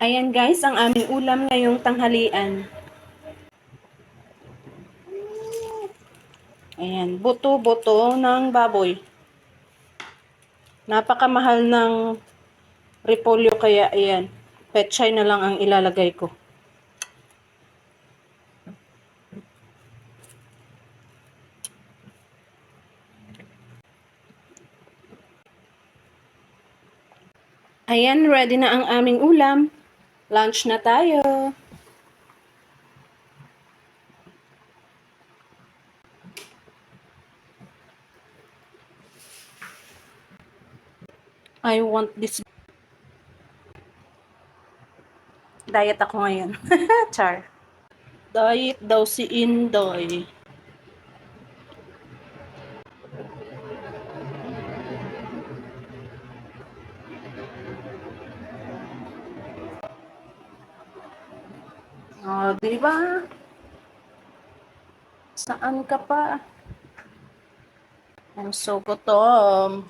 Ayan guys, ang aming ulam ngayong tanghalian. Ayan, buto-buto ng baboy. Napakamahal ng repolyo kaya ayan, petchay na lang ang ilalagay ko. Ayan, ready na ang aming ulam. Lunch na tayo. I want this. Diet ako ngayon. Char. Diet daw si Indoy. Oh, di ba? Saan ka pa? I'm so gutom.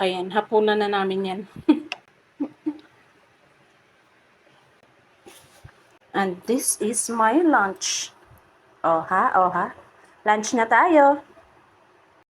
Ayan, hapunan na namin yan. And this is my lunch. Oh ha, oh ha. Lunch na tayo.